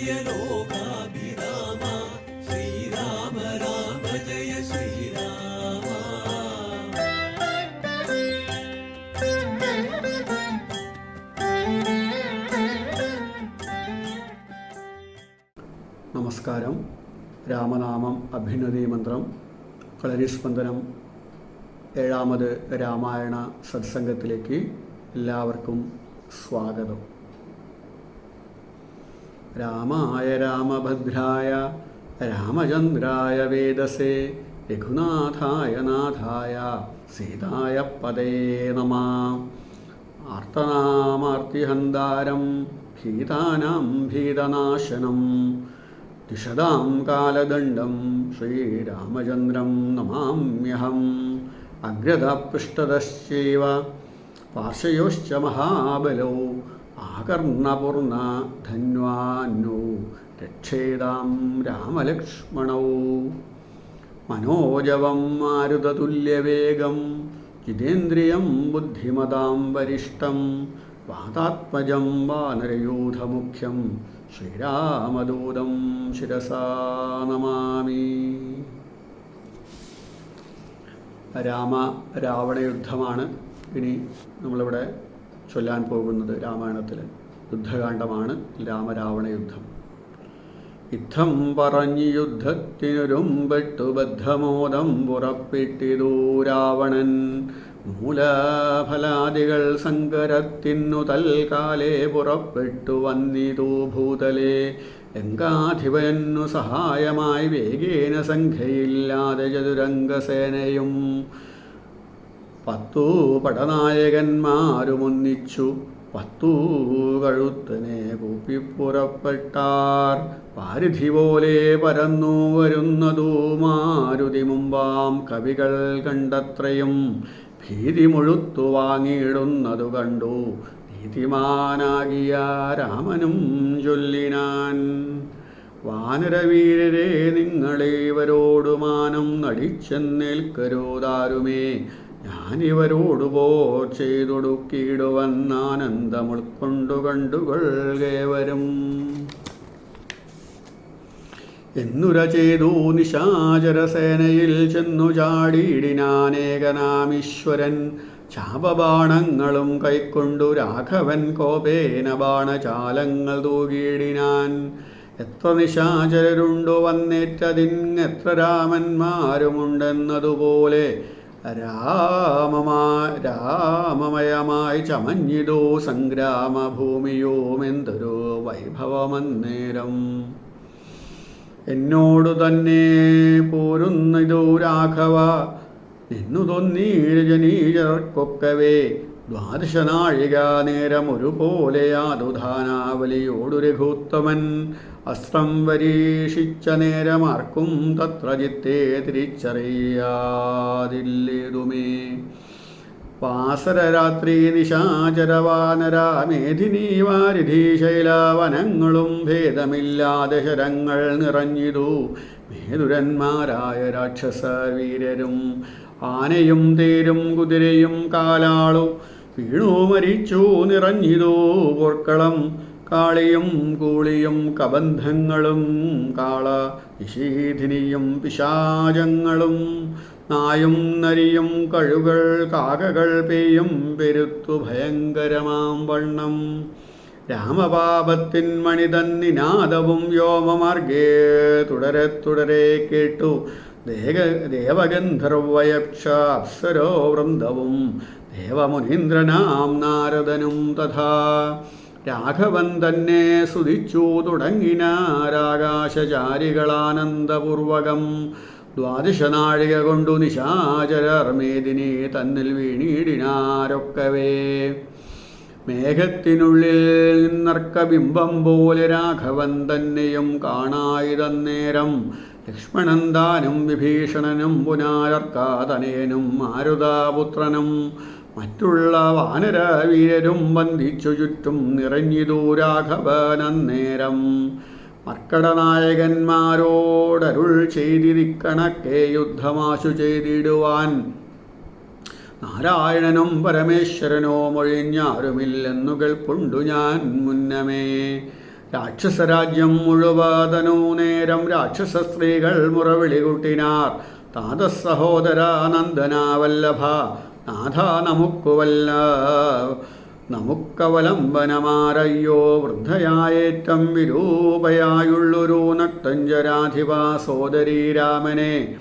ജയ നമസ്കാരം. രാമനാമം അഭ്യുന്നതി മന്ത്രം. കളരിസ്പന്ദനം ഏഴാമത് രാമായണ സത്സംഗത്തിലേക്ക് എല്ലാവർക്കും സ്വാഗതം. രാമായ രാമഭദ്രായ രാമചന്ദ്രായ വേദസേ രഘുനാഥായ നാഥായ സീതായ പദേ നമ. ആർത്തനാമാർത്തിഹന്താരം ഭീതാനാം ഭീതനാശനം. ദിശതാം കാലദണ്ഡം ശ്രീരാമചന്ദ്രം നമാമ്യഹം. അഗ്രതപൃഷ്ടതശ്ചൈവ പാർശ്വയോശ്ച മഹാബലോ ആകർണപൂർണ ധന്വാന്നോ രക്ഷേതാം രാമലക്ഷ്മണൗ. മനോജവം മാരുതതുല്യവേഗം ജിതേന്ദ്രിയം ബുദ്ധിമതാം വരിഷ്ടം വാതാത്മജം വാനരയൂഥമുഖ്യം ശ്രീരാമദൂതം ശിരസാ നമാമി. രാമ രാവണ യുദ്ധമാണ് ഇനി നമ്മളിവിടെ ചൊല്ലാൻ പോകുന്നത് രാമായണത്തിൽ യുദ്ധകാണ്ഡമാണ് രാമരാവണ യുദ്ധം യുദ്ധം പറഞ്ഞ് യുദ്ധത്തിനൊരുമ്പെട്ടു ബദ്ധമോദം പുറപ്പെട്ടിതു രാവണൻ. മൂലഫലാദികൾ സങ്കരത്തിനു തൽക്കാലേ പുറപ്പെട്ടു വന്നിതു ഭൂതലേ. ലങ്കാധിപനു സഹായമായി വേഗേന സംഖ്യയില്ലാതെ ചതുരംഗസേനയും പത്തു പടനായകന്മാരുമൊന്നിച്ചു പത്തു കഴുത്തനെ കൂപ്പിപ്പുറപ്പെട്ടാർ. പാരിധി പോലെ പരന്നു വരുന്നതു മാരുതി മുമ്പാം കവികൾ കണ്ടത്രയും. ഭീതി മുഴുത്തു വാങ്ങിയിടുന്നതു കണ്ടു. നീതിമാനാകിയ രാമനും ചൊല്ലിനാൻ. വാനരവീരരെ നിങ്ങളേവരോടുമാനം നടിച്ചെന്നേൽക്കരുതാരുമേ ഞാനിവരോടു പോ ചെയ്തൊടുക്കിയിടുവൻ ആനന്ദം ഉൾക്കൊണ്ടു കണ്ടുകൊള്ളുകേവരും എന്നുര ചെയ്തു നിശാചരസേനയിൽ ചെന്നു ചാടിയിടിനാനേകനാമീശ്വരൻ. ചാപബാണങ്ങളും കൈക്കൊണ്ടു രാഘവൻ കോപേന ബാണചാലങ്ങൾ തൂകിയിടിനാൻ. എത്ര നിശാചരരുണ്ടു വന്നേറ്റതിങ്ങെത്ര രാമന്മാരുമുണ്ടെന്നതുപോലെ രാമമാ രാമമയമായി ചമഞ്ഞിതോ സംഗ്രാമഭൂമിയോമെന്തൊരു വൈഭവമന്നേരം. എന്നോടു തന്നെ പോരുന്നിതോ രാഘവ നിന്നു തൊന്നീരജനീജർക്കൊക്കവേ ദ്വാദശ നാഴിക നേരം രഘുത്തമൻ അസ്ത്രം വരീഷിച്ച നേരമാർക്കും തത്ര ചിത്തെ തിരിച്ചറിയാതില്ലേതുമേ. വാസരരാത്രി നിശാചരവാനരാമേധിനീ വാരിധീശൈലാവനങ്ങളും ഭേദമില്ലാതെ ശരങ്ങൾ നിറഞ്ഞിതു. മേതുരന്മാരായ രാക്ഷസ വീരരും ആനയും തേരും കുതിരയും കാലാളു വീണു മരിച്ചു നിറഞ്ഞിതോ പോർക്കളം. കാളിയും കൂളിയും കബന്ധങ്ങളും കാള നിഷീധിനിയും പിശാചങ്ങളും. നായും നരിയും കഴുകൾ കാകകൾ പേയും പെരുത്തു ഭയങ്കരമാം വണ്ണം. രാമപാപത്തിൻ മണിതൻ നിനാദവും വ്യോമമാർഗേ തുടരെ തുടരെ കേട്ടു. ദേഹ ദേവഗന്ധർവയക്ഷ അപ്സരോ വൃന്ദവും ദേവമുനീന്ദ്രനാം നാരദനും തഥാ. രാഘവൻ തന്നെ സ്തുതിച്ചു തുടങ്ങിനാരാകാശചാരികളാനന്ദപൂർവകം. ദ്വാദശനാഴിക കൊണ്ടു നിശാചരർമേദിനെ തന്നിൽ വീണിടിനാരൊക്കവേ. മേഘത്തിനുള്ളിൽ നിന്നർക്ക ബിംബം പോലെ രാഘവൻ തന്നെയും കാണായിതന്നേരം ലക്ഷ്മണൻ താനും വിഭീഷണനും പുനാരർക്കാതനേനും മാരുതാപുത്രനും മറ്റുള്ള വാനരവീരരും വന്ദിച്ചു ചുറ്റും നിറഞ്ഞിതു രാഘവനന്നേരം. മർക്കടനായകന്മാരോടരുൾ ചെയ്തിരിക്കണക്കെ യുദ്ധമാശു ചെയ്തിടുവാൻ. നാരായണനും പരമേശ്വരനോ മൊഴിഞ്ഞാരുമില്ലെന്നു കേൾപ്പുണ്ടു ഞാൻ മുന്നമേ. രാക്ഷസരാജ്യം മുഴുവതനു നേരം രാക്ഷസ സ്ത്രീകൾ മുറവിളി കൂട്ടിനാർ താത സഹോദര നന്ദനാവല്ലഭ നാഥ നമുക്കുവല്ല. നമുക്കവലംബനമാരയ്യോ വൃദ്ധയായേറ്റം വിരൂപയായുള്ളൊരു നക്തഞ്ചരാധിപ സോദരീ രാമനെ.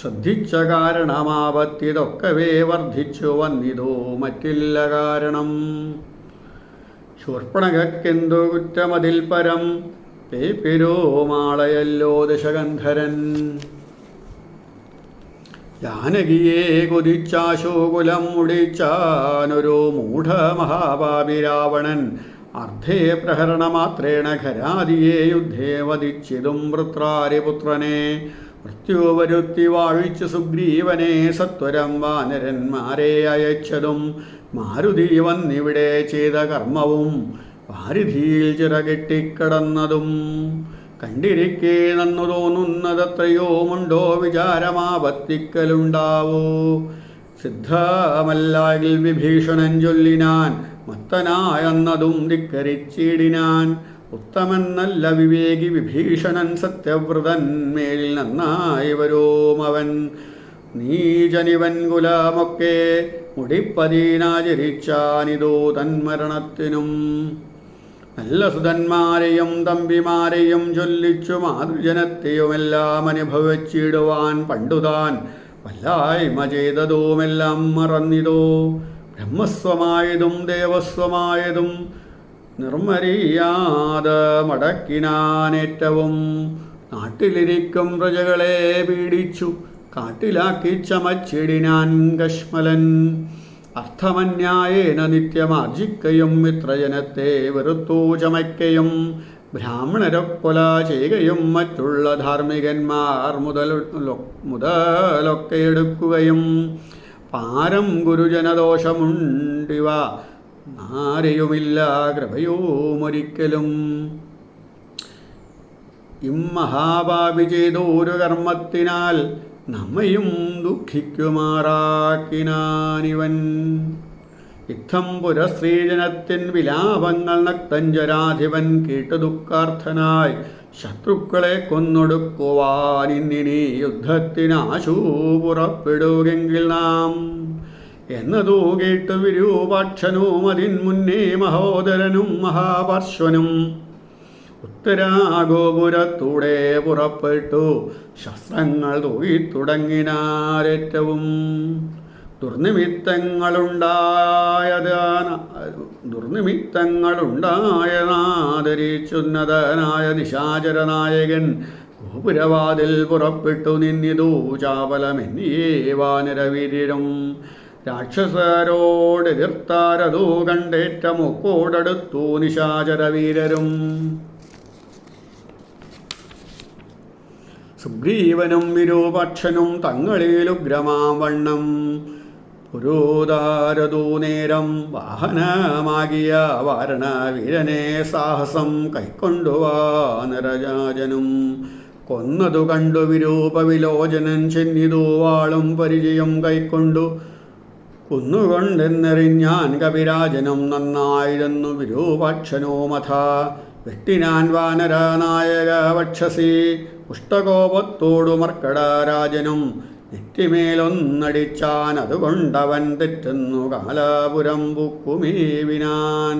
ശ്രദ്ധിച്ച കാരണമാവത്തിതൊക്കവേ വർദ്ധിച്ചു വന്നിതോ മറ്റില്ല കാരണം. ശൂർപ്പണകക്കെന്തു കുറ്റമതിൽ പരം പേപ്പിരോമാളയല്ലോ ദശകന്ധരൻ. ജാനകിയെ കൊതിച്ചാശോകുലം മുടിച്ചാനൊരു മൂഢമഹാപാപി രാവണൻ അർദ്ധേ പ്രഹരണമാത്രേണ ഖരാദിയെ യുദ്ധേ വധിച്ചിതും വൃത്രാരിപുത്രനെ. മൃത്യുവരുത്തി വാഴിച്ചു സുഗ്രീവനെ സത്വരം വാനരന്മാരെ അയച്ചതും മാരുതി വന്നിവിടെ ചെയ്ത കർമ്മവും വാരിധിയിൽ ചിറകെട്ടിക്കടന്നതും കണ്ടിരിക്കെ നന്നു തോന്നുന്നതത്രയോമുണ്ടോ വിചാരമാപത്തിക്കലുണ്ടാവോ. സിദ്ധമല്ലാകിൽ വിഭീഷണൻ ചൊല്ലിനാൻ മത്തനായെന്നതും ധിക്കരിച്ചിടിനാൻ. ഉത്തമൻ നല്ല വിവേകി വിഭീഷണൻ സത്യവ്രതൻ മേലിൽ നന്നായി വരോമവൻ നീചനിവൻ കുലമൊക്കെ മുടിപ്പതീനാചരിച്ചാനിതോ തന്മരണത്തിനും. നല്ല സുതന്മാരെയും തമ്പിമാരെയും ചൊല്ലിച്ചു മാതൃജനത്തെയുമെല്ലാം അനുഭവിച്ചിടുവാൻ പണ്ടുതാൻ വല്ലായ്മ ചെയ്തതുമെല്ലാം മറന്നിതോ. ബ്രഹ്മസ്വമായതും ദേവസ്വമായതും നിർമ്മരിയാത മടക്കിനാനേറ്റവും നാട്ടിലിരിക്കും പ്രജകളെ പീഡിച്ചു കാട്ടിലാക്കി ചമച്ചിടിനാൻ കശ്മലൻ അർത്ഥമന്യായേന നിത്യമാർജിക്കയും മിത്രജനത്തെ വെറുത്തു ചമയ്ക്കയും ബ്രാഹ്മണരൊക്കൊല ചെയ്യുകയും മറ്റുള്ള ധാർമ്മികന്മാർ മുതൽ മുതലൊക്കെ എടുക്കുകയും പാരം ഗുരുജനദോഷമുണ്ടിവ ആരെയുമില്ല കൃപയോമൊരിക്കലും. ഇമ്മഹാപാപി ചെയ്തൊരു കർമ്മത്തിനാൽ നമ്മയും ദുഃഖിക്കുമാറാക്കിനാനിവൻ. ഇത്തം പുരസ്ത്രീജനത്തിൻ വിലാപങ്ങൾ നക്തഞ്ചരാധിപൻ കേട്ടു ദുഃഖാർത്ഥനായി ശത്രുക്കളെ കൊന്നൊടുക്കുവാനിന്നിനി യുദ്ധത്തിനാശൂ പുറപ്പെടുകെങ്കിൽ നാം. എന്നതോ കേട്ടു വിരൂപാക്ഷനും അതിൻ മുന്നേ മഹോദരനും മഹാപാർശ്വനും ഉത്തരാഗോപുരത്തൂടെ പുറപ്പെട്ടു. ശസ്ത്രങ്ങൾ തൂയി തുടങ്ങിനാരേറ്റവും ദുർനിമിത്തങ്ങളുണ്ടായതാണ് ദുർനിമിത്തങ്ങളുണ്ടായനാദരിച്ചുന്നതനായ നിശാചരനായകൻ ഗോപുരവാതിൽ പുറപ്പെട്ടു നിന്നിതു. ചാപലമെന്നിയേ വാനരവീര്യരും രാക്ഷസരോടെതിർത്താരതു കണ്ടേറ്റ മുക്കോടടുത്തു നിശാചരവീരരും. സുഗ്രീവനും വിരൂപക്ഷനും തങ്ങളിലുഗ്രമാം വണ്ണം പുരോദാരതൂ നേരം വാഹനമാകിയ വാരണവീരനെ സാഹസം കൈക്കൊണ്ടുവാനരജാജനും കൊന്നതു കണ്ടു വിരൂപവിലോചനൻ ചെന്നിതു വാളും പരിചയം കൈക്കൊണ്ടു. കുന്നുകൊണ്ടെന്നെറിഞ്ഞാൻ കവിരാജനും നന്നായിരുന്നു വിരൂപാക്ഷനോ മഥ. വെട്ടിനാൻ വാനരനായക വക്ഷസി പുഷ്ടകോപത്തോടു മർക്കടാരാജനും നെറ്റിമേലൊന്നടിച്ചാൻ അതുകൊണ്ടവൻ തെറ്റുന്നു കാലാപുരം പുക്കുമേവിനാൻ.